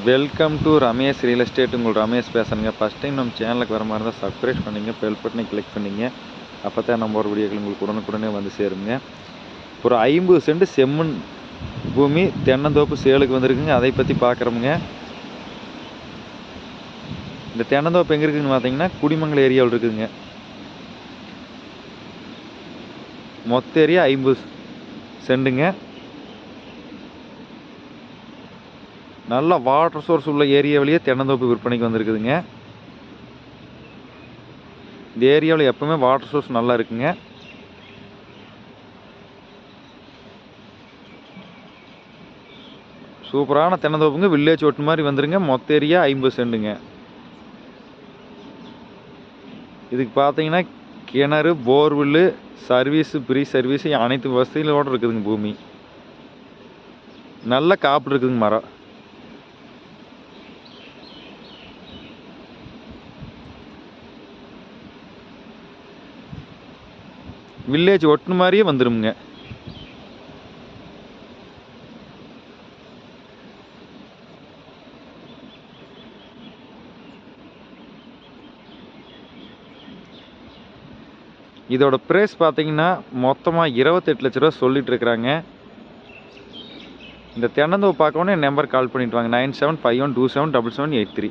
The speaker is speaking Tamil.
Welcome to Ramesh real estate உங்கள் ரமேஷ் பேசுகிறேங்க ஃபஸ்ட் டைம் நம்ம சேனலுக்கு வர மாதிரி தான் சப்ஸ்கிரைப் பண்ணிங்க பெல் பட்டனை கிளிக் பண்ணிங்க. அப்போ தான் நம்ம ஒரு வீடியோக்கள் உங்களுக்கு உடனுக்குடனே வந்து சேருங்க. ஒரு ஐம்பது சென்ட் செம்மண் பூமி தென்னந்தோப்பு சேலுக்கு வந்திருக்குங்க. அதை பற்றி பார்க்குறோமுங்க. இந்த தென்னந்தோப்பு எங்கே இருக்குதுன்னு பார்த்தீங்கன்னா குடிமங்கலம் ஏரியாவில் இருக்குதுங்க. மொத்த ஏரியா ஐம்பது செண்டுங்க நல்ல வாட்டர் சோர்ஸ் உள்ள ஏரியாவிலேயே தென்னந்தோப்பு விற்பனைக்கு வந்திருக்குதுங்க. இந்த ஏரியாவில் எப்பவுமே வாட்டர் சோர்ஸ் நல்லா இருக்குங்க. சூப்பரான தென்னந்தோப்புங்க. வில்லேஜ் ஒட்டு மாதிரி வந்துருங்க. மொத்த ஏரியா ஐம்பது சென்ட்டுங்க இதுக்கு பார்த்தீங்கன்னா கிணறு போர்வெல்லு சர்வீஸு ஃப்ரீ சர்வீஸு அனைத்து வசதிகளோடு இருக்குதுங்க பூமி. நல்ல காப்பு இருக்குதுங்க மரம். வில்லேஜ் ஒட்டுன மாதிரியே வந்துருமுங்க. இதோட ப்ரைஸ் பார்த்தீங்கன்னா மொத்தமாக இருபத்தெட்டு லட்ச ரூபா சொல்லிட்டு இருக்கிறாங்க இந்த தென்னந்தோப்பு பார்க்கணும் என் நம்பர் கால் பண்ணிட்டு வாங்க. Nine seven five one two seven double seven eight three.